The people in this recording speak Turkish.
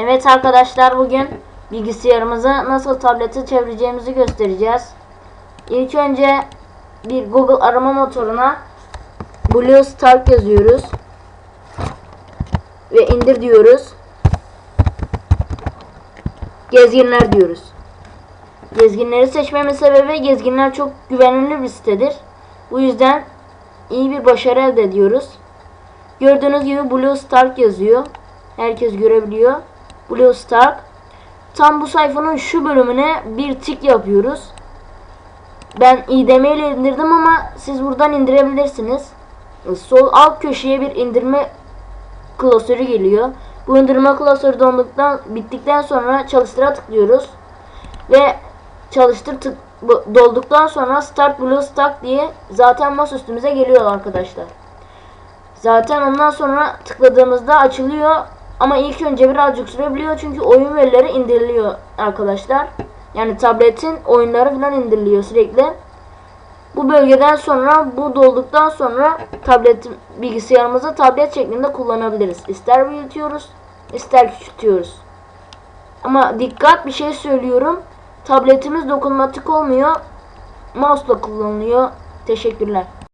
Evet arkadaşlar bugün bilgisayarımızı nasıl tablete çevireceğimizi göstereceğiz. İlk önce bir Google arama motoruna BlueStart yazıyoruz. Ve indir diyoruz. Gezginler diyoruz. Gezginleri seçmemin sebebi gezginler çok güvenilir bir sitedir. Bu yüzden iyi bir başarı elde ediyoruz. Gördüğünüz gibi Blue Stark yazıyor. Herkes görebiliyor. Blue Stark. Tam bu sayfanın şu bölümüne bir tik yapıyoruz. Ben IDM ile indirdim ama siz buradan indirebilirsiniz. Sol alt köşeye bir indirme klasörü geliyor. Bu indirme klasörü donduktan bittikten sonra çalıştıra tıklıyoruz. Ve çalıştır tık dolduktan sonra Start Blue Stack diye zaten masa üstümüze geliyor arkadaşlar. Zaten ondan sonra tıkladığımızda açılıyor ama ilk önce birazcık sürebiliyor çünkü oyun verileri indiriliyor arkadaşlar. Yani tabletin oyunları falan indiriliyor sürekli. Bu bölgeden sonra bu dolduktan sonra tablet bilgisayarımızı tablet şeklinde kullanabiliriz. İster büyütüyoruz, ister küçültüyoruz. Ama dikkat bir şey söylüyorum. Tabletimiz dokunmatik olmuyor. Mouse'la kullanılıyor. Teşekkürler.